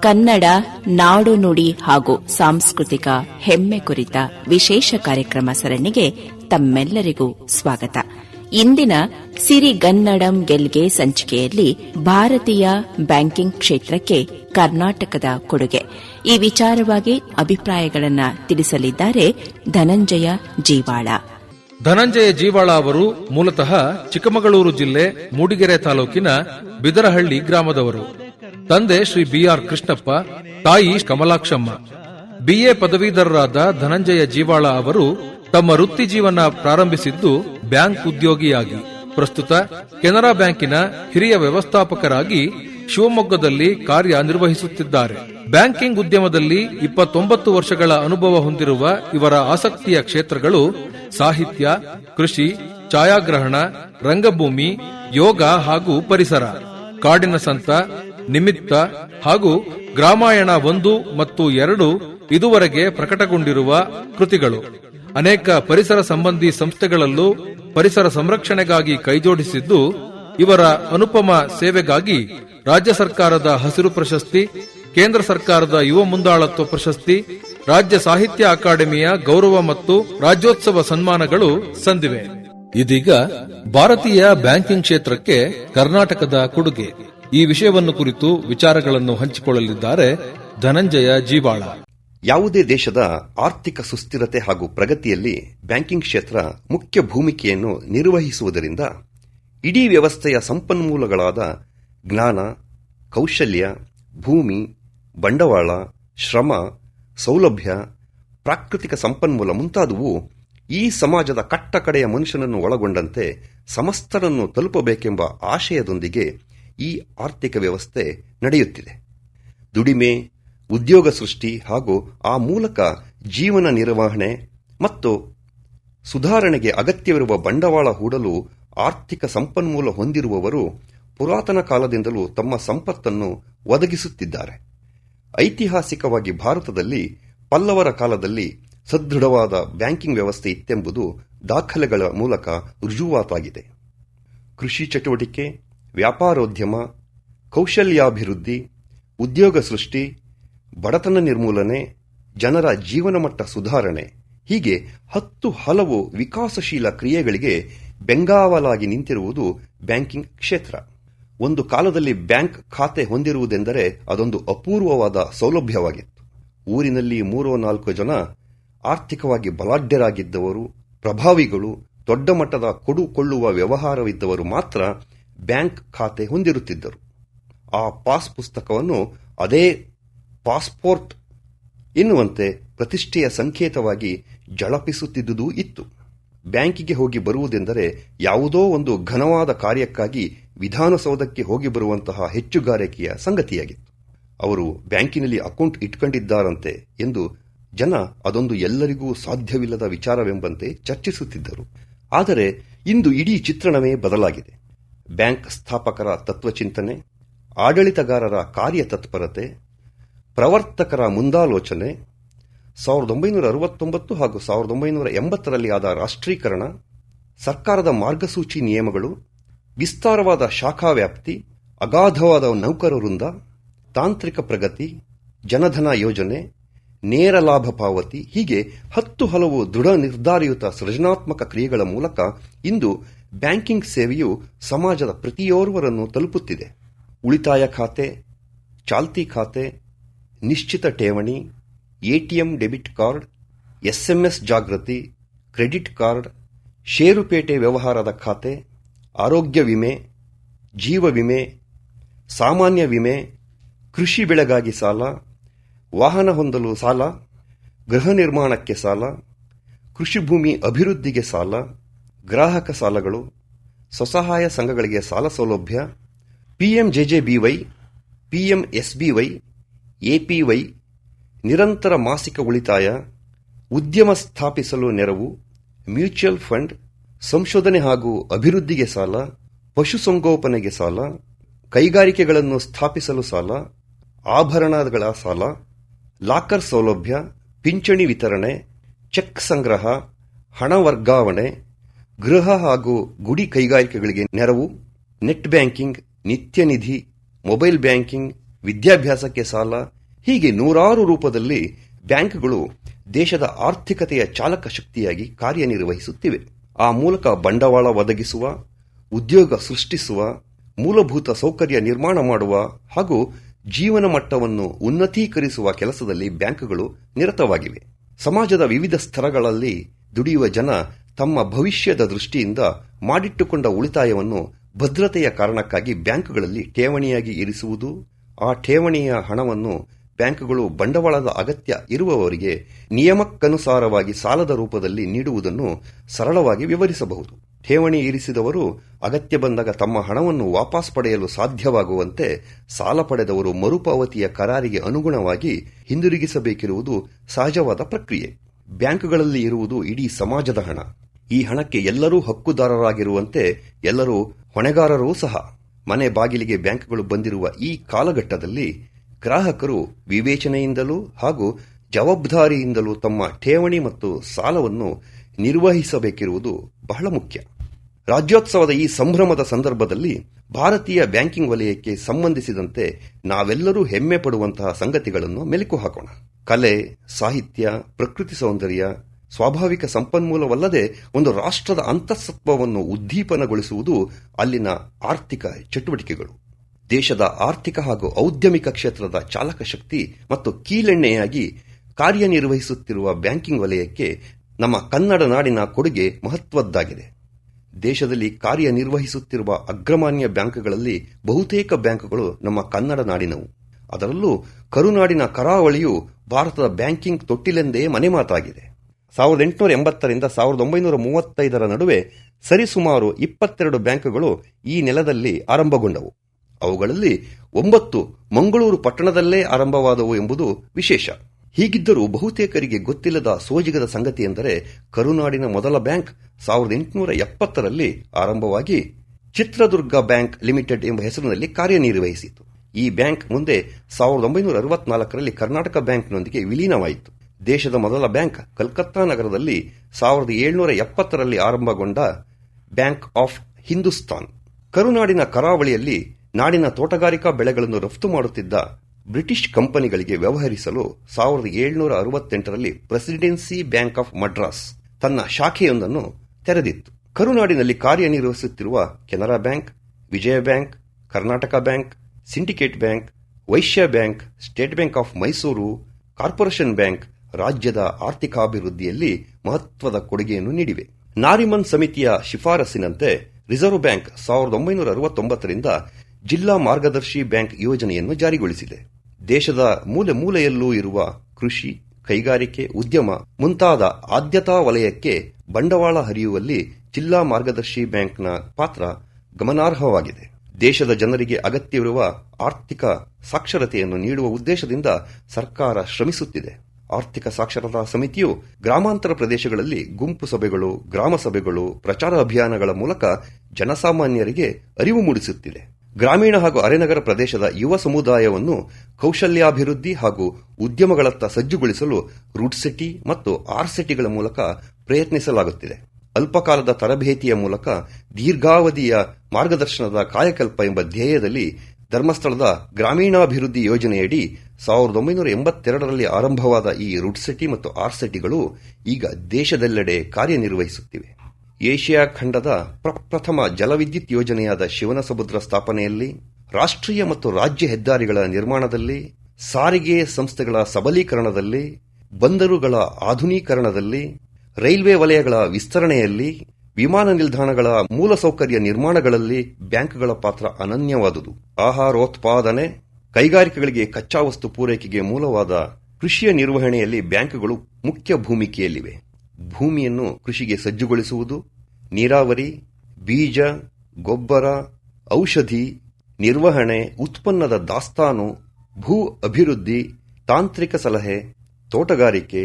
ಕನ್ನಡ, ನಾಡು ನುಡಿ ಹಾಗೂ ಸಾಂಸ್ಕೃತಿಕ ಹೆಮ್ಮೆ ಕುರಿತ ವಿಶೇಷ ಕಾರ್ಯಕ್ರಮ ಸರಣಿಗೆ ತಮ್ಮೆಲ್ಲರಿಗೂ ಸ್ವಾಗತ. ಇಂದಿನ ಸಿರಿಗನ್ನಡಂ ಗೆಲ್ಗೆ ಸಂಚಿಕೆಯಲ್ಲಿ ಭಾರತೀಯ ಬ್ಯಾಂಕಿಂಗ್ ಕ್ಷೇತ್ರಕ್ಕೆ ಕರ್ನಾಟಕದ ಕೊಡುಗೆ. ಈ ವಿಚಾರವಾಗಿ ಅಭಿಪ್ರಾಯಗಳನ್ನು ತಿಳಿಸಲಿದ್ದಾರೆ ಧನಂಜಯ ಜೀವಾಳ. ಧನಂಜಯ ಜೀವಾಳ ಅವರು ಮೂಲತಃ ಚಿಕ್ಕಮಗಳೂರು ಜಿಲ್ಲೆ ಮೂಡಿಗೆರೆ ತಾಲೂಕಿನ ಬಿದರಹಳ್ಳಿ ಗ್ರಾಮದವರು. ತಂದೆ ಶ್ರೀ ಬಿ ಆರ್ ಕೃಷ್ಣಪ್ಪ, ತಾಯಿ ಕಮಲಾಕ್ಷಮ್ಮ. ಬಿಎ ಪದವೀಧರರಾದ ಧನಂಜಯ ಜೀವಾಳ ಅವರು ತಮ್ಮ ವೃತ್ತಿ ಜೀವನ ಪ್ರಾರಂಭಿಸಿದ್ದು ಬ್ಯಾಂಕ್ ಉದ್ಯೋಗಿಯಾಗಿ. ಪ್ರಸ್ತುತ ಕೆನರಾ ಬ್ಯಾಂಕಿನ ಹಿರಿಯ ವ್ಯವಸ್ಥಾಪಕರಾಗಿ ಶಿವಮೊಗ್ಗದಲ್ಲಿ ಕಾರ್ಯನಿರ್ವಹಿಸುತ್ತಿದ್ದಾರೆ. ಬ್ಯಾಂಕಿಂಗ್ ಉದ್ಯಮದಲ್ಲಿ ಇಪ್ಪತ್ತೊಂಬತ್ತು ವರ್ಷಗಳ ಅನುಭವ ಹೊಂದಿರುವ ಇವರ ಆಸಕ್ತಿಯ ಕ್ಷೇತ್ರಗಳು ಸಾಹಿತ್ಯ, ಕೃಷಿ, ಛಾಯಾಗ್ರಹಣ, ರಂಗಭೂಮಿ, ಯೋಗ ಹಾಗೂ ಪರಿಸರ. ಕಾಡಿನ ಸಂತ ನಿಮಿತ್ತ ಹಾಗೂ ಗ್ರಾಮಾಯಣ ಒಂದು ಮತ್ತು ಎರಡು ಇದುವರೆಗೆ ಪ್ರಕಟಗೊಂಡಿರುವ ಕೃತಿಗಳು. ಅನೇಕ ಪರಿಸರ ಸಂಬಂಧಿ ಸಂಸ್ಥೆಗಳಲ್ಲೂ ಪರಿಸರ ಸಂರಕ್ಷಣೆಗಾಗಿ ಕೈಜೋಡಿಸಿದ್ದು, ಇವರ ಅನುಪಮ ಸೇವೆಗಾಗಿ ರಾಜ್ಯ ಸರ್ಕಾರದ ಹಸಿರು ಪ್ರಶಸ್ತಿ, ಕೇಂದ್ರ ಸರ್ಕಾರದ ಯುವ ಮುಂದಾಳತ್ವ ಪ್ರಶಸ್ತಿ, ರಾಜ್ಯ ಸಾಹಿತ್ಯ ಅಕಾಡೆಮಿಯ ಗೌರವ ಮತ್ತು ರಾಜ್ಯೋತ್ಸವ ಸನ್ಮಾನಗಳು ಸಂದಿವೆ. ಇದೀಗ ಭಾರತೀಯ ಬ್ಯಾಂಕಿಂಗ್ ಕ್ಷೇತ್ರಕ್ಕೆ ಕರ್ನಾಟಕದ ಕೊಡುಗೆ. ಈ ವಿಷಯವನ್ನು ಕುರಿತು ವಿಚಾರಗಳನ್ನು ಹಂಚಿಕೊಳ್ಳಲಿದ್ದಾರೆ ಧನಂಜಯ ಜೀವಾಳ. ಯಾವುದೇ ದೇಶದ ಆರ್ಥಿಕ ಸುಸ್ಥಿರತೆ ಹಾಗೂ ಪ್ರಗತಿಯಲ್ಲಿ ಬ್ಯಾಂಕಿಂಗ್ ಕ್ಷೇತ್ರ ಮುಖ್ಯ ಭೂಮಿಕೆಯನ್ನು ನಿರ್ವಹಿಸುವುದರಿಂದ ಇಡೀ ವ್ಯವಸ್ಥೆಯ ಸಂಪನ್ಮೂಲಗಳಾದ ಜ್ಞಾನ, ಕೌಶಲ್ಯ, ಭೂಮಿ, ಬಂಡವಾಳ, ಶ್ರಮ, ಸೌಲಭ್ಯ, ಪ್ರಾಕೃತಿಕ ಸಂಪನ್ಮೂಲ ಮುಂತಾದವು ಈ ಸಮಾಜದ ಕಟ್ಟಕಡೆಯ ಮನುಷ್ಯನನ್ನು ಒಳಗೊಂಡಂತೆ ಸಮಸ್ತರನ್ನು ತಲುಪಬೇಕೆಂಬ ಆಶಯದೊಂದಿಗೆ ಈ ಆರ್ಥಿಕ ವ್ಯವಸ್ಥೆ ನಡೆಯುತ್ತಿದೆ. ದುಡಿಮೆ, ಉದ್ಯೋಗ ಸೃಷ್ಟಿ ಹಾಗೂ ಆ ಮೂಲಕ ಜೀವನ ನಿರ್ವಹಣೆ ಮತ್ತು ಸುಧಾರಣೆಗೆ ಅಗತ್ಯವಿರುವ ಬಂಡವಾಳ ಹೂಡಲು ಆರ್ಥಿಕ ಸಂಪನ್ಮೂಲ ಹೊಂದಿರುವವರು ಪುರಾತನ ಕಾಲದಿಂದಲೂ ತಮ್ಮ ಸಂಪತ್ತನ್ನು ಒದಗಿಸುತ್ತಿದ್ದಾರೆ. ಐತಿಹಾಸಿಕವಾಗಿ ಭಾರತದಲ್ಲಿ ಪಲ್ಲವರ ಕಾಲದಲ್ಲಿ ಸದೃಢವಾದ ಬ್ಯಾಂಕಿಂಗ್ ವ್ಯವಸ್ಥೆ ಇತ್ತೆಂಬುದು ದಾಖಲೆಗಳ ಮೂಲಕ ರುಜುವಾತಾಗಿದೆ. ಕೃಷಿ ಚಟುವಟಿಕೆ ವ್ಯಾಪಾರೋದ್ಯಮ, ಕೌಶಲ್ಯಾಭಿವೃದ್ಧಿ, ಉದ್ಯೋಗ ಸೃಷ್ಟಿ, ಬಡತನ ನಿರ್ಮೂಲನೆ, ಜನರ ಜೀವನಮಟ್ಟ ಸುಧಾರಣೆ, ಹೀಗೆ ಹತ್ತು ಹಲವು ವಿಕಾಸಶೀಲ ಕ್ರಿಯೆಗಳಿಗೆ ಬೆಂಗಾವಲಾಗಿ ನಿಂತಿರುವುದು ಬ್ಯಾಂಕಿಂಗ್ ಕ್ಷೇತ್ರ. ಒಂದು ಕಾಲದಲ್ಲಿ ಬ್ಯಾಂಕ್ ಖಾತೆ ಹೊಂದಿರುವುದೆಂದರೆ ಅದೊಂದು ಅಪೂರ್ವವಾದ ಸೌಲಭ್ಯವಾಗಿತ್ತು. ಊರಿನಲ್ಲಿ ಮೂರೋ ನಾಲ್ಕು ಜನ ಆರ್ಥಿಕವಾಗಿ ಬಲಾಢ್ಯರಾಗಿದ್ದವರು, ಪ್ರಭಾವಿಗಳು, ದೊಡ್ಡ ಮಟ್ಟದ ಕೊಡುಕೊಳ್ಳುವ ವ್ಯವಹಾರವಿದ್ದವರು ಮಾತ್ರ ಬ್ಯಾಂಕ್ ಖಾತೆ ಹೊಂದಿರುತ್ತಿದ್ದರು. ಆ ಪಾಸ್ ಪುಸ್ತಕವನ್ನು ಅದೇ ಪಾಸ್ಪೋರ್ಟ್ ಎನ್ನುವಂತೆ ಪ್ರತಿಷ್ಠೆಯ ಸಂಕೇತವಾಗಿ ಜಳಪಿಸುತ್ತಿದ್ದುದೂ ಇತ್ತು. ಬ್ಯಾಂಕಿಗೆ ಹೋಗಿ ಬರುವುದೆಂದರೆ ಯಾವುದೋ ಒಂದು ಘನವಾದ ಕಾರ್ಯಕ್ಕಾಗಿ ವಿಧಾನಸೌಧಕ್ಕೆ ಹೋಗಿ ಬರುವಂತಹ ಹೆಚ್ಚುಗಾರಿಕೆಯ ಸಂಗತಿಯಾಗಿತ್ತು. ಅವರು ಬ್ಯಾಂಕಿನಲ್ಲಿ ಅಕೌಂಟ್ ಇಟ್ಕೊಂಡಿದ್ದಾರಂತೆ ಎಂದು ಜನ ಅದೊಂದು ಎಲ್ಲರಿಗೂ ಸಾಧ್ಯವಿಲ್ಲದ ವಿಚಾರವೆಂಬಂತೆ ಚರ್ಚಿಸುತ್ತಿದ್ದರು. ಆದರೆ ಇಂದು ಇಡೀ ಚಿತ್ರಣವೇ ಬದಲಾಗಿದೆ. ಬ್ಯಾಂಕ್ ಸ್ಥಾಪಕರ ತತ್ವಚಿಂತನೆ, ಆಡಳಿತಗಾರರ ಕಾರ್ಯತತ್ಪರತೆ, ಪ್ರವರ್ತಕರ ಮುಂದಾಲೋಚನೆ, ಸಾವಿರದ ಒಂಬೈನೂರ ಅರವತ್ತೊಂಬತ್ತು ಹಾಗೂ ಸಾವಿರದ ಒಂಬೈನೂರ ಎಂಬತ್ತರಲ್ಲಿ ಆದ ರಾಷ್ಟ್ರೀಕರಣ, ಸರ್ಕಾರದ ಮಾರ್ಗಸೂಚಿ ನಿಯಮಗಳು, ವಿಸ್ತಾರವಾದ ಶಾಖಾ ವ್ಯಾಪ್ತಿ, ಅಗಾಧವಾದ ನೌಕರ ವೃಂದ ತಾಂತ್ರಿಕ ಪ್ರಗತಿ, ಜನಧನ ಯೋಜನೆ, ನೇರ ಲಾಭ ಪಾವತಿ, ಹೀಗೆ ಹತ್ತು ಹಲವು ದೃಢ ನಿರ್ಧಾರಯುತ ಸೃಜನಾತ್ಮಕ ಕ್ರಿಯೆಗಳ ಮೂಲಕ ಇಂದು ಬ್ಯಾಂಕಿಂಗ್ ಸೇವೆಯು ಸಮಾಜದ ಪ್ರತಿಯೋರ್ವರನ್ನು ತಲುಪುತ್ತಿದೆ. ಉಳಿತಾಯ ಖಾತೆ, ಚಾಲ್ತಿ ಖಾತೆ, ನಿಶ್ಚಿತ ಠೇವಣಿ, ಎಟಿಎಂ ಡೆಬಿಟ್ ಕಾರ್ಡ್, ಎಸ್ಎಂಎಸ್ ಜಾಗೃತಿ, ಕ್ರೆಡಿಟ್ ಕಾರ್ಡ್ ಷೇರುಪೇಟೆ ವ್ಯವಹಾರದ ಖಾತೆ, ಆರೋಗ್ಯ ವಿಮೆ, ಜೀವ ವಿಮೆ, ಸಾಮಾನ್ಯ ವಿಮೆ, ಕೃಷಿ ಬೆಳೆಗಾಗಿ ಸಾಲ, ವಾಹನ ಹೊಂದಲು ಸಾಲ, ಗೃಹ ನಿರ್ಮಾಣಕ್ಕೆ ಸಾಲ, ಕೃಷಿ ಭೂಮಿ ಅಭಿವೃದ್ಧಿಗೆ ಸಾಲ ಗ್ರಾಹಕ ಸಾಲಗಳು, ಸ್ವಸಹಾಯ ಸಂಘಗಳಿಗೆ ಸಾಲ ಸೌಲಭ್ಯ ಪಿಎಂಜೆಜೆಬಿವೈ ಪಿಎಂಎಸ್ಬಿವೈ ಎಪಿವೈ, ನಿರಂತರ ಮಾಸಿಕ ಉಳಿತಾಯ, ಉದ್ಯಮ ಸ್ಥಾಪಿಸಲು ನೆರವು, ಮ್ಯೂಚುವಲ್ ಫಂಡ್, ಸಂಶೋಧನೆ ಹಾಗೂ ಅಭಿವೃದ್ಧಿಗೆ ಸಾಲ ಪಶುಸಂಗೋಪನೆಗೆ ಸಾಲ, ಕೈಗಾರಿಕೆಗಳನ್ನು ಸ್ಥಾಪಿಸಲು ಸಾಲ, ಆಭರಣಗಳ ಸಾಲ, ಲಾಕರ್ ಸೌಲಭ್ಯ, ಪಿಂಚಣಿ ವಿತರಣೆ, ಚೆಕ್ ಸಂಗ್ರಹ, ಹಣ ವರ್ಗಾವಣೆ ಗೃಹ ಹಾಗೂ ಗುಡಿ ಕೈಗಾರಿಕೆಗಳಿಗೆ ನೆರವು, ನೆಟ್ ಬ್ಯಾಂಕಿಂಗ್, ನಿತ್ಯ ನಿಧಿ, ಮೊಬೈಲ್ ಬ್ಯಾಂಕಿಂಗ್, ವಿದ್ಯಾಭ್ಯಾಸಕ್ಕೆ ಸಾಲ, ಹೀಗೆ ನೂರಾರು ರೂಪದಲ್ಲಿ ಬ್ಯಾಂಕ್ಗಳು ದೇಶದ ಆರ್ಥಿಕತೆಯ ಚಾಲಕ ಶಕ್ತಿಯಾಗಿ ಕಾರ್ಯನಿರ್ವಹಿಸುತ್ತಿವೆ. ಆ ಮೂಲಕ ಬಂಡವಾಳ ಒದಗಿಸುವ, ಉದ್ಯೋಗ ಸೃಷ್ಟಿಸುವ, ಮೂಲಭೂತ ಸೌಕರ್ಯ ನಿರ್ಮಾಣ ಮಾಡುವ ಹಾಗೂ ಜೀವನ ಮಟ್ಟವನ್ನು ಉನ್ನತೀಕರಿಸುವ ಕೆಲಸದಲ್ಲಿ ಬ್ಯಾಂಕ್ಗಳು ನಿರತವಾಗಿವೆ. ಸಮಾಜದ ವಿವಿಧ ಸ್ತರಗಳಲ್ಲಿ ದುಡಿಯುವ ಜನ ತಮ್ಮ ಭವಿಷ್ಯದ ದೃಷ್ಟಿಯಿಂದ ಮಾಡಿಟ್ಟುಕೊಂಡ ಉಳಿತಾಯವನ್ನು ಭದ್ರತೆಯ ಕಾರಣಕ್ಕಾಗಿ ಬ್ಯಾಂಕ್ಗಳಲ್ಲಿ ಠೇವಣಿಯಾಗಿ ಇರಿಸುವುದು, ಆ ಠೇವಣಿಯ ಹಣವನ್ನು ಬ್ಯಾಂಕ್ಗಳು ಬಂಡವಾಳದ ಅಗತ್ಯ ಇರುವವರಿಗೆ ನಿಯಮಕ್ಕನುಸಾರವಾಗಿ ಸಾಲದ ರೂಪದಲ್ಲಿ ನೀಡುವುದನ್ನು ಸರಳವಾಗಿ ವಿವರಿಸಬಹುದು. ಠೇವಣಿ ಇರಿಸಿದವರು ಅಗತ್ಯ ಬಂದಾಗ ತಮ್ಮ ಹಣವನ್ನು ವಾಪಸ್ ಪಡೆಯಲು ಸಾಧ್ಯವಾಗುವಂತೆ ಸಾಲ ಪಡೆದವರು ಮರುಪಾವತಿಯ ಕರಾರಿಗೆ ಅನುಗುಣವಾಗಿ ಹಿಂದಿರುಗಿಸಬೇಕಿರುವುದು ಸಹಜವಾದ ಪ್ರಕ್ರಿಯೆ. ಬ್ಯಾಂಕ್ಗಳಲ್ಲಿ ಇರುವುದು ಇಡೀ ಸಮಾಜದ ಹಣ. ಈ ಹಣಕ್ಕೆ ಎಲ್ಲರೂ ಹಕ್ಕುದಾರರಾಗಿರುವಂತೆ ಎಲ್ಲರೂ ಹೊಣೆಗಾರರೂ ಸಹ. ಮನೆ ಬಾಗಿಲಿಗೆ ಬ್ಯಾಂಕ್ಗಳು ಬಂದಿರುವ ಈ ಕಾಲಘಟ್ಟದಲ್ಲಿ ಗ್ರಾಹಕರು ವಿವೇಚನೆಯಿಂದಲೂ ಹಾಗೂ ಜವಾಬ್ದಾರಿಯಿಂದಲೂ ತಮ್ಮ ಠೇವಣಿ ಮತ್ತು ಸಾಲವನ್ನು ನಿರ್ವಹಿಸಬೇಕಿರುವುದು ಬಹಳ ಮುಖ್ಯ. ರಾಜ್ಯೋತ್ಸವದ ಈ ಸಂಭ್ರಮದ ಸಂದರ್ಭದಲ್ಲಿ ಭಾರತೀಯ ಬ್ಯಾಂಕಿಂಗ್ ವಲಯಕ್ಕೆ ಸಂಬಂಧಿಸಿದಂತೆ ನಾವೆಲ್ಲರೂ ಹೆಮ್ಮೆ ಪಡುವಂತಹ ಸಂಗತಿಗಳನ್ನು ಮೆಲುಕು ಹಾಕೋಣ. ಕಲೆ, ಸಾಹಿತ್ಯ, ಪ್ರಕೃತಿ ಸೌಂದರ್ಯ ಸ್ವಾಭಾವಿಕ ಸಂಪನ್ಮೂಲವಲ್ಲದೆ ಒಂದು ರಾಷ್ಟ್ರದ ಅಂತಃಸತ್ವವನ್ನು ಉದ್ದೀಪನಗೊಳಿಸುವುದು ಅಲ್ಲಿನ ಆರ್ಥಿಕ ಚಟುವಟಿಕೆಗಳು. ದೇಶದ ಆರ್ಥಿಕ ಹಾಗೂ ಔದ್ಯಮಿಕ ಕ್ಷೇತ್ರದ ಚಾಲಕ ಶಕ್ತಿ ಮತ್ತು ಕೀಲೆಣ್ಣೆಯಾಗಿ ಕಾರ್ಯನಿರ್ವಹಿಸುತ್ತಿರುವ ಬ್ಯಾಂಕಿಂಗ್ ವಲಯಕ್ಕೆ ನಮ್ಮ ಕನ್ನಡ ನಾಡಿನ ಕೊಡುಗೆ ಮಹತ್ವದ್ದಾಗಿದೆ. ದೇಶದಲ್ಲಿ ಕಾರ್ಯನಿರ್ವಹಿಸುತ್ತಿರುವ ಅಗ್ರಮಾನ್ಯ ಬ್ಯಾಂಕ್ಗಳಲ್ಲಿ ಬಹುತೇಕ ಬ್ಯಾಂಕ್ಗಳು ನಮ್ಮ ಕನ್ನಡ ನಾಡಿನವು. ಅದರಲ್ಲೂ ಕರುನಾಡಿನ ಕರಾವಳಿಯು ಭಾರತದ ಬ್ಯಾಂಕಿಂಗ್ ತೊಟ್ಟಿಲೆಂದೇ ಮನೆಮಾತಾಗಿದೆ. ಸಾವಿರದ ಎಂಟುನೂರ ಎಂಬತ್ತರಿಂದ ಸಾವಿರದ ಒಂಬೈನೂರ ಮೂವತ್ತೈದರ ನಡುವೆ ಸರಿಸುಮಾರು ಇಪ್ಪತ್ತೆರಡು ಬ್ಯಾಂಕ್ಗಳು ಈ ನೆಲದಲ್ಲಿ ಆರಂಭಗೊಂಡವು. ಅವುಗಳಲ್ಲಿ ಒಂಬತ್ತು ಮಂಗಳೂರು ಪಟ್ಟಣದಲ್ಲೇ ಆರಂಭವಾದವು ಎಂಬುದು ವಿಶೇಷ. ಹೀಗಿದ್ದರೂ ಬಹುತೇಕರಿಗೆ ಗೊತ್ತಿಲ್ಲದ ಸೋಜಿಗದ ಸಂಗತಿ ಎಂದರೆ ಕರುನಾಡಿನ ಮೊದಲ ಬ್ಯಾಂಕ್ ಸಾವಿರದ ಎಂಟುನೂರ ಎಪ್ಪತ್ತರಲ್ಲಿ ಆರಂಭವಾಗಿ ಚಿತ್ರದುರ್ಗ ಬ್ಯಾಂಕ್ ಲಿಮಿಟೆಡ್ ಎಂಬ ಹೆಸರಿನಲ್ಲಿ ಕಾರ್ಯನಿರ್ವಹಿಸಿತು. ಈ ಬ್ಯಾಂಕ್ ಮುಂದೆ ಸಾವಿರದ ಒಂಬೈನೂರ ಅರವತ್ನಾಲ್ಕರಲ್ಲಿ ಕರ್ನಾಟಕ ಬ್ಯಾಂಕ್ನೊಂದಿಗೆ ವಿಲೀನವಾಯಿತು. ದೇಶದ ಮೊದಲ ಬ್ಯಾಂಕ್ ಕಲ್ಕತ್ತಾ ನಗರದಲ್ಲಿ ಸಾವಿರದ ಏಳುನೂರ ಎಪ್ಪತ್ತರಲ್ಲಿ ಆರಂಭಗೊಂಡ ಬ್ಯಾಂಕ್ ಆಫ್ ಹಿಂದೂಸ್ತಾನ್. ಕರುನಾಡಿನ ಕರಾವಳಿಯಲ್ಲಿ ನಾಡಿನ ತೋಟಗಾರಿಕಾ ಬೆಳೆಗಳನ್ನು ರಫ್ತು ಮಾಡುತ್ತಿದ್ದ ಬ್ರಿಟಿಷ್ ಕಂಪನಿಗಳಿಗೆ ವ್ಯವಹರಿಸಲು ಸಾವಿರದ ಏಳುನೂರ ಅರವತ್ತೆಂಟರಲ್ಲಿ ಪ್ರೆಸಿಡೆನ್ಸಿ ಬ್ಯಾಂಕ್ ಆಫ್ ಮಡ್ರಾಸ್ ತನ್ನ ಶಾಖೆಯೊಂದನ್ನು ತೆರೆದಿತ್ತು. ಕರುನಾಡಿನಲ್ಲಿ ಕಾರ್ಯನಿರ್ವಹಿಸುತ್ತಿರುವ Canara bank, Vijaya bank, Karnataka bank, syndicate bank, Vysya bank, state bank of Mysore, corporation bank ರಾಜ್ಯದ ಆರ್ಥಿಕಾಭಿವೃದ್ಧಿಯಲ್ಲಿ ಮಹತ್ವದ ಕೊಡುಗೆಯನ್ನು ನೀಡಿವೆ. ನಾರಿಮನ್ ಸಮಿತಿಯ ಶಿಫಾರಸಿನಂತೆ ರಿಸರ್ವ್ ಬ್ಯಾಂಕ್ ಸಾವಿರದ ಒಂಬೈನೂರ ಅರವತ್ತೊಂಬತ್ತರಿಂದ ಜಿಲ್ಲಾ ಮಾರ್ಗದರ್ಶಿ ಬ್ಯಾಂಕ್ ಯೋಜನೆಯನ್ನು ಜಾರಿಗೊಳಿಸಿದೆ. ದೇಶದ ಮೂಲೆ ಮೂಲೆಯಲ್ಲೂ ಇರುವ ಕೃಷಿ, ಕೈಗಾರಿಕೆ, ಉದ್ಯಮ ಮುಂತಾದ ಆದ್ಯತಾ ವಲಯಕ್ಕೆ ಬಂಡವಾಳ ಹರಿಯುವಲ್ಲಿ ಜಿಲ್ಲಾ ಮಾರ್ಗದರ್ಶಿ ಬ್ಯಾಂಕ್ನ ಪಾತ್ರ ಗಮನಾರ್ಹವಾಗಿದೆ. ದೇಶದ ಜನರಿಗೆ ಅಗತ್ಯವಿರುವ ಆರ್ಥಿಕ ಸಾಕ್ಷರತೆಯನ್ನು ನೀಡುವ ಉದ್ದೇಶದಿಂದ ಸರ್ಕಾರ ಶ್ರಮಿಸುತ್ತಿದೆ. ಆರ್ಥಿಕ ಸಾಕ್ಷರತಾ ಸಮಿತಿಯು ಗ್ರಾಮಾಂತರ ಪ್ರದೇಶಗಳಲ್ಲಿ ಗುಂಪು ಸಭೆಗಳು, ಗ್ರಾಮ ಸಭೆಗಳು, ಪ್ರಚಾರ ಅಭಿಯಾನಗಳ ಮೂಲಕ ಜನಸಾಮಾನ್ಯರಿಗೆ ಅರಿವು ಮೂಡಿಸುತ್ತಿದೆ. ಗ್ರಾಮೀಣ ಹಾಗೂ ಅರೆನಗರ ಪ್ರದೇಶದ ಯುವ ಸಮುದಾಯವನ್ನು ಕೌಶಲ್ಯಾಭಿವೃದ್ಧಿ ಹಾಗೂ ಉದ್ಯಮಗಳತ್ತ ಸಜ್ಜುಗೊಳಿಸಲು ರೂಟ್ ಸಿಟಿ ಮತ್ತು ಆರ್ ಸಿಟಿಗಳ ಮೂಲಕ ಪ್ರಯತ್ನಿಸಲಾಗುತ್ತಿದೆ. ಅಲ್ಪಕಾಲದ ತರಬೇತಿಯ ಮೂಲಕ ದೀರ್ಘಾವಧಿಯ ಮಾರ್ಗದರ್ಶನದ ಕಾಯಕಲ್ಪ ಎಂಬ ಧ್ಯೇಯದಲ್ಲಿ ಧರ್ಮಸ್ಥಳದ ಗ್ರಾಮೀಣಾಭಿವೃದ್ಧಿ ಯೋಜನೆಯಡಿ ಸಾವಿರದ ಒಂಬೈನೂರ ಎಂಬತ್ತೆರಡರಲ್ಲಿ ಆರಂಭವಾದ ಈ ರುಡ್ ರೂಟ್ಸೆಟಿ ಮತ್ತು ಆರ್ ಸಿಟಿಗಳು ಈಗ ದೇಶದೆಲ್ಲೆಡೆ ಕಾರ್ಯನಿರ್ವಹಿಸುತ್ತಿವೆ. ಏಷ್ಯಾ ಖಂಡದ ಪ್ರಪ್ರಥಮ ಜಲವಿದ್ಯುತ್ ಯೋಜನೆಯಾದ ಶಿವನಸಮುದ್ರ ಸ್ಥಾಪನೆಯಲ್ಲಿ, ರಾಷ್ಟ್ರೀಯ ಮತ್ತು ರಾಜ್ಯ ಹೆದ್ದಾರಿಗಳ ನಿರ್ಮಾಣದಲ್ಲಿ, ಸಾರಿಗೆ ಸಂಸ್ಥೆಗಳ ಸಬಲೀಕರಣದಲ್ಲಿ, ಬಂದರುಗಳ ಆಧುನೀಕರಣದಲ್ಲಿ, ರೈಲ್ವೆ ವಲಯಗಳ ವಿಸ್ತರಣೆಯಲ್ಲಿ ವಿಮಾನ ನಿಲ್ದಾಣಗಳ ಮೂಲಸೌಕರ್ಯ ನಿರ್ಮಾಣಗಳಲ್ಲಿ ಬ್ಯಾಂಕ್ಗಳ ಪಾತ್ರ ಅನನ್ಯವಾದುದು. ಆಹಾರೋತ್ಪಾದನೆ, ಕೈಗಾರಿಕೆಗಳಿಗೆ ಕಚ್ಚಾ ವಸ್ತು ಪೂರೈಕೆಗೆ ಮೂಲವಾದ ಕೃಷಿಯ ನಿರ್ವಹಣೆಯಲ್ಲಿ ಬ್ಯಾಂಕ್ಗಳು ಮುಖ್ಯ ಭೂಮಿಕೆಯಲ್ಲಿವೆ. ಭೂಮಿಯನ್ನು ಕೃಷಿಗೆ ಸಜ್ಜುಗೊಳಿಸುವುದು, ನೀರಾವರಿ, ಬೀಜ, ಗೊಬ್ಬರ, ಔಷಧಿ, ನಿರ್ವಹಣೆ, ಉತ್ಪನ್ನದ ದಾಸ್ತಾನು, ಭೂ ಅಭಿವೃದ್ಧಿ, ತಾಂತ್ರಿಕ ಸಲಹೆ, ತೋಟಗಾರಿಕೆ,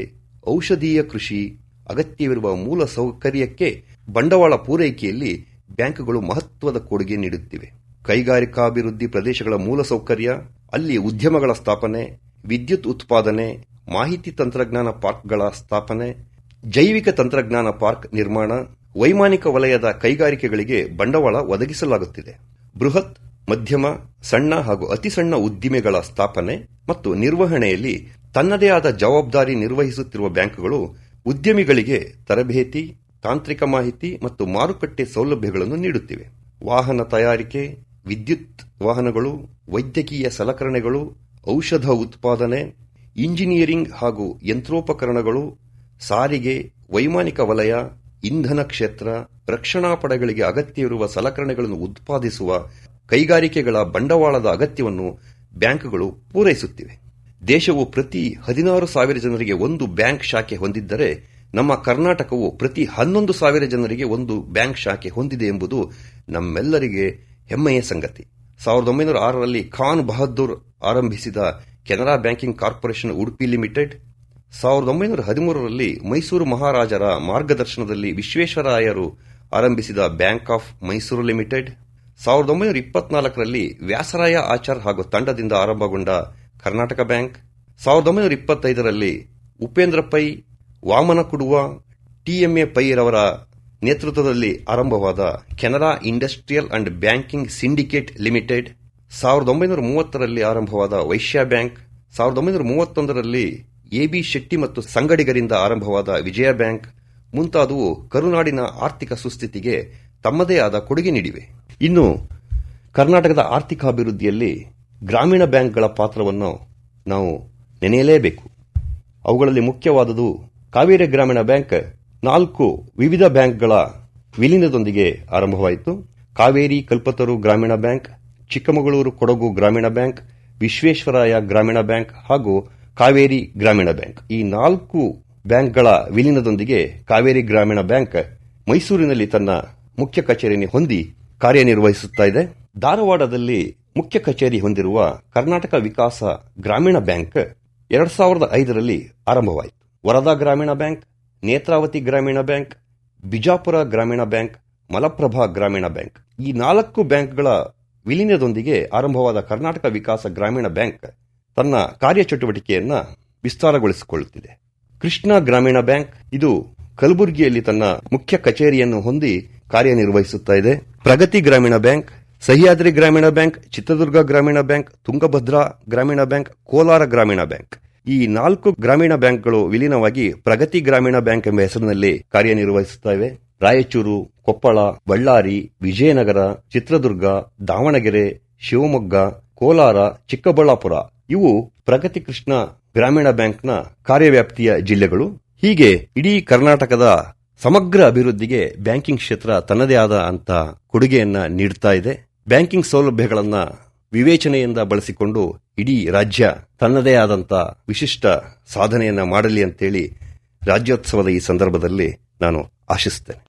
ಔಷಧೀಯ ಕೃಷಿ ಅಗತ್ಯವಿರುವ ಮೂಲ ಸೌಕರ್ಯಕ್ಕೆ ಬಂಡವಾಳ ಪೂರೈಕೆಯಲ್ಲಿ ಬ್ಯಾಂಕ್ಗಳು ಮಹತ್ವದ ಕೊಡುಗೆ ನೀಡುತ್ತಿವೆ. ಕೈಗಾರಿಕಾಭಿವೃದ್ಧಿ ಪ್ರದೇಶಗಳ ಮೂಲಸೌಕರ್ಯ ಅಲ್ಲಿ ಉದ್ಯಮಗಳ ಸ್ಥಾಪನೆ, ವಿದ್ಯುತ್ ಉತ್ಪಾದನೆ, ಮಾಹಿತಿ ತಂತ್ರಜ್ಞಾನ ಪಾರ್ಕ್ಗಳ ಸ್ಥಾಪನೆ, ಜೈವಿಕ ತಂತ್ರಜ್ಞಾನ ಪಾರ್ಕ್ ನಿರ್ಮಾಣ, ವೈಮಾನಿಕ ವಲಯದ ಕೈಗಾರಿಕೆಗಳಿಗೆ ಬಂಡವಾಳ ಒದಗಿಸಲಾಗುತ್ತಿದೆ. ಬೃಹತ್, ಮಧ್ಯಮ, ಸಣ್ಣ ಹಾಗೂ ಅತಿ ಸಣ್ಣ ಉದ್ದಿಮೆಗಳ ಸ್ಥಾಪನೆ ಮತ್ತು ನಿರ್ವಹಣೆಯಲ್ಲಿ ತನ್ನದೇ ಆದ ಜವಾಬ್ದಾರಿ ನಿರ್ವಹಿಸುತ್ತಿರುವ ಬ್ಯಾಂಕ್ಗಳು ಉದ್ಯಮಿಗಳಿಗೆ ತರಬೇತಿ ತಾಂತ್ರಿಕ ಮಾಹಿತಿ ಮತ್ತು ಮಾರುಕಟ್ಟೆ ಸೌಲಭ್ಯಗಳನ್ನು ನೀಡುತ್ತಿವೆ. ವಾಹನ ತಯಾರಿಕೆ, ವಿದ್ಯುತ್ ವಾಹನಗಳು, ವೈದ್ಯಕೀಯ ಸಲಕರಣೆಗಳು, ಔಷಧ ಉತ್ಪಾದನೆ, ಇಂಜಿನಿಯರಿಂಗ್ ಹಾಗೂ ಯಂತ್ರೋಪಕರಣಗಳು, ಸಾರಿಗೆ, ವೈಮಾನಿಕ ವಲಯ, ಇಂಧನ ಕ್ಷೇತ್ರ, ರಕ್ಷಣಾ ಪಡೆಗಳಿಗೆ ಅಗತ್ಯವಿರುವ ಸಲಕರಣೆಗಳನ್ನು ಉತ್ಪಾದಿಸುವ ಕೈಗಾರಿಕೆಗಳ ಬಂಡವಾಳದ ಅಗತ್ಯವನ್ನು ಬ್ಯಾಂಕ್ಗಳು ಪೂರೈಸುತ್ತಿವೆ. ದೇಶವು ಪ್ರತಿ ಹದಿನಾರು ಸಾವಿರ ಜನರಿಗೆ ಒಂದು ಬ್ಯಾಂಕ್ ಶಾಖೆ ಹೊಂದಿದ್ದರೆ ನಮ್ಮ ಕರ್ನಾಟಕವು ಪ್ರತಿ ಹನ್ನೊಂದು ಸಾವಿರ ಜನರಿಗೆ ಒಂದು ಬ್ಯಾಂಕ್ ಶಾಖೆ ಹೊಂದಿದೆ ಎಂಬುದು ನಮ್ಮೆಲ್ಲರಿಗೆ ಹೆಮ್ಮೆಯ ಸಂಗತಿ. ಸಾವಿರದ ಒಂಬೈನೂರ ಆರರಲ್ಲಿ ಖಾನ್ ಬಹದ್ದೂರ್ ಆರಂಭಿಸಿದ Canara banking corporation Udupi limited, ಸಾವಿರದ ಒಂಬೈನೂರ ಹದಿಮೂರರಲ್ಲಿ ಮೈಸೂರು ಮಹಾರಾಜರ ಮಾರ್ಗದರ್ಶನದಲ್ಲಿ ವಿಶ್ವೇಶ್ವರಾಯರು ಆರಂಭಿಸಿದ ಬ್ಯಾಂಕ್ ಆಫ್ ಮೈಸೂರು ಲಿಮಿಟೆಡ್, ಸಾವಿರದ ಒಂಬೈನೂರ ಇಪ್ಪತ್ನಾಲ್ಕರಲ್ಲಿ ವ್ಯಾಸರಾಯ ಆಚಾರ್ ಹಾಗೂ ತಂಡದಿಂದ ಆರಂಭಗೊಂಡ ಕರ್ನಾಟಕ ಬ್ಯಾಂಕ್, ಸಾವಿರದ ಒಂಬೈನೂರ ಇಪ್ಪತ್ತೈದರಲ್ಲಿ ಉಪೇಂದ್ರ ಪೈ ವಾಮನ ಕುಡುವ ಟಿಎಂಎ ಪೈರವರ ನೇತೃತ್ವದಲ್ಲಿ ಆರಂಭವಾದ Canara industrial and banking syndicate limited ಸಾವಿರದ ಒಂಬೈನೂರ ಮೂವತ್ತರಲ್ಲಿ ಆರಂಭವಾದ ವೈಶ್ಯ ಬ್ಯಾಂಕ್, ಸಾವಿರದ ಒಂಬೈನೂರ ಮೂವತ್ತೊಂದರಲ್ಲಿ ಎಬಿ ಶೆಟ್ಟಿ ಮತ್ತು ಸಂಗಡಿಗರಿಂದ ಆರಂಭವಾದ ವಿಜಯ ಬ್ಯಾಂಕ್, ಮುಂತಾದವು ಕರುನಾಡಿನ ಆರ್ಥಿಕ ಸುಸ್ಥಿತಿಗೆ ತಮ್ಮದೇ ಆದ ಕೊಡುಗೆ ನೀಡಿವೆ. ಇನ್ನು ಕರ್ನಾಟಕದ ಆರ್ಥಿಕಾಭಿವೃದ್ಧಿಯಲ್ಲಿ ಗ್ರಾಮೀಣ ಬ್ಯಾಂಕ್ಗಳ ಪಾತ್ರವನ್ನು ನಾವು ನೆನೆಯಲೇಬೇಕು. ಅವುಗಳಲ್ಲಿ ಮುಖ್ಯವಾದುದು ಕಾವೇರಿ ಗ್ರಾಮೀಣ ಬ್ಯಾಂಕ್ ನಾಲ್ಕು ವಿವಿಧ ಬ್ಯಾಂಕ್ಗಳ ವಿಲೀನದೊಂದಿಗೆ ಆರಂಭವಾಯಿತು. ಕಾವೇರಿ, ಕಲ್ಪತರು ಗ್ರಾಮೀಣ ಬ್ಯಾಂಕ್, ಚಿಕ್ಕಮಗಳೂರು ಕೊಡಗು ಗ್ರಾಮೀಣ ಬ್ಯಾಂಕ್ ವಿಶ್ವೇಶ್ವರಾಯ ಗ್ರಾಮೀಣ ಬ್ಯಾಂಕ್ ಹಾಗೂ ಕಾವೇರಿ ಗ್ರಾಮೀಣ ಬ್ಯಾಂಕ್. ಈ ನಾಲ್ಕು ಬ್ಯಾಂಕ್ಗಳ ವಿಲೀನದೊಂದಿಗೆ ಕಾವೇರಿ ಗ್ರಾಮೀಣ ಬ್ಯಾಂಕ್ ಮೈಸೂರಿನಲ್ಲಿ ತನ್ನ ಮುಖ್ಯ ಕಚೇರಿಯನ್ನು ಹೊಂದಿ ಕಾರ್ಯನಿರ್ವಹಿಸುತ್ತಾ ಇದೆ. ಧಾರವಾಡದಲ್ಲಿ ಮುಖ್ಯ ಕಚೇರಿ ಹೊಂದಿರುವ ಕರ್ನಾಟಕ ವಿಕಾಸ ಗ್ರಾಮೀಣ ಬ್ಯಾಂಕ್ ಎರಡ್ ಸಾವಿರದ ಐದರಲ್ಲಿ ಆರಂಭವಾಯಿತು. ವರದಾ ಗ್ರಾಮೀಣ ಬ್ಯಾಂಕ್, ನೇತ್ರಾವತಿ ಗ್ರಾಮೀಣ ಬ್ಯಾಂಕ್, ಬಿಜಾಪುರ ಗ್ರಾಮೀಣ ಬ್ಯಾಂಕ್, ಮಲಪ್ರಭಾ ಗ್ರಾಮೀಣ ಬ್ಯಾಂಕ್. ಈ ನಾಲ್ಕು ಬ್ಯಾಂಕ್ಗಳ ವಿಲೀನದೊಂದಿಗೆ ಆರಂಭವಾದ ಕರ್ನಾಟಕ ವಿಕಾಸ ಗ್ರಾಮೀಣ ಬ್ಯಾಂಕ್ ತನ್ನ ಕಾರ್ಯಚಟುವಟಿಕೆಯನ್ನ ವಿಸ್ತಾರಗೊಳಿಸಿಕೊಳ್ಳುತ್ತಿದೆ. ಕೃಷ್ಣ ಗ್ರಾಮೀಣ ಬ್ಯಾಂಕ್ ಇದು ಕಲಬುರಗಿಯಲ್ಲಿ ತನ್ನ ಮುಖ್ಯ ಕಚೇರಿಯನ್ನು ಹೊಂದಿ ಕಾರ್ಯನಿರ್ವಹಿಸುತ್ತಾ ಇದೆ. ಪ್ರಗತಿ ಗ್ರಾಮೀಣ ಬ್ಯಾಂಕ್, ಸಹ್ಯಾದ್ರಿ ಗ್ರಾಮೀಣ ಬ್ಯಾಂಕ್, ಚಿತ್ರದುರ್ಗ ಗ್ರಾಮೀಣ ಬ್ಯಾಂಕ್, ತುಂಗಭದ್ರಾ ಗ್ರಾಮೀಣ ಬ್ಯಾಂಕ್, ಕೋಲಾರ ಗ್ರಾಮೀಣ ಬ್ಯಾಂಕ್. ಈ ನಾಲ್ಕು ಗ್ರಾಮೀಣ ಬ್ಯಾಂಕ್ಗಳು ವಿಲೀನವಾಗಿ ಪ್ರಗತಿ ಗ್ರಾಮೀಣ ಬ್ಯಾಂಕ್ ಎಂಬ ಹೆಸರಿನಲ್ಲಿ ಕಾರ್ಯನಿರ್ವಹಿಸುತ್ತವೆ. ರಾಯಚೂರು, ಕೊಪ್ಪಳ, ಬಳ್ಳಾರಿ, ವಿಜಯನಗರ, ಚಿತ್ರದುರ್ಗ, ದಾವಣಗೆರೆ, ಶಿವಮೊಗ್ಗ, ಕೋಲಾರ, ಚಿಕ್ಕಬಳ್ಳಾಪುರ ಇವು ಪ್ರಗತಿ ಕೃಷ್ಣ ಗ್ರಾಮೀಣ ಬ್ಯಾಂಕ್ನ ಕಾರ್ಯವ್ಯಾಪ್ತಿಯ ಜಿಲ್ಲೆಗಳು. ಹೀಗೆ ಇಡೀ ಕರ್ನಾಟಕದ ಸಮಗ್ರ ಅಭಿವೃದ್ಧಿಗೆ ಬ್ಯಾಂಕಿಂಗ್ ಕ್ಷೇತ್ರ ತನ್ನದೇ ಆದ ಅಂತ ಕೊಡುಗೆಯನ್ನ ನೀಡುತ್ತಾ ಇದೆ. ಬ್ಯಾಂಕಿಂಗ್ ಸೌಲಭ್ಯಗಳನ್ನ ವಿವೇಚನೆಯಿಂದ ಬಳಸಿಕೊಂಡು ಇಡೀ ರಾಜ್ಯ ತನ್ನದೇ ಆದಂತ ವಿಶಿಷ್ಟ ಸಾಧನೆಯನ್ನ ಮಾಡಲಿ ಅಂತೇಳಿ ರಾಜ್ಯೋತ್ಸವದ ಈ ಸಂದರ್ಭದಲ್ಲಿ ನಾನು ಆಶಿಸುತ್ತೇನೆ.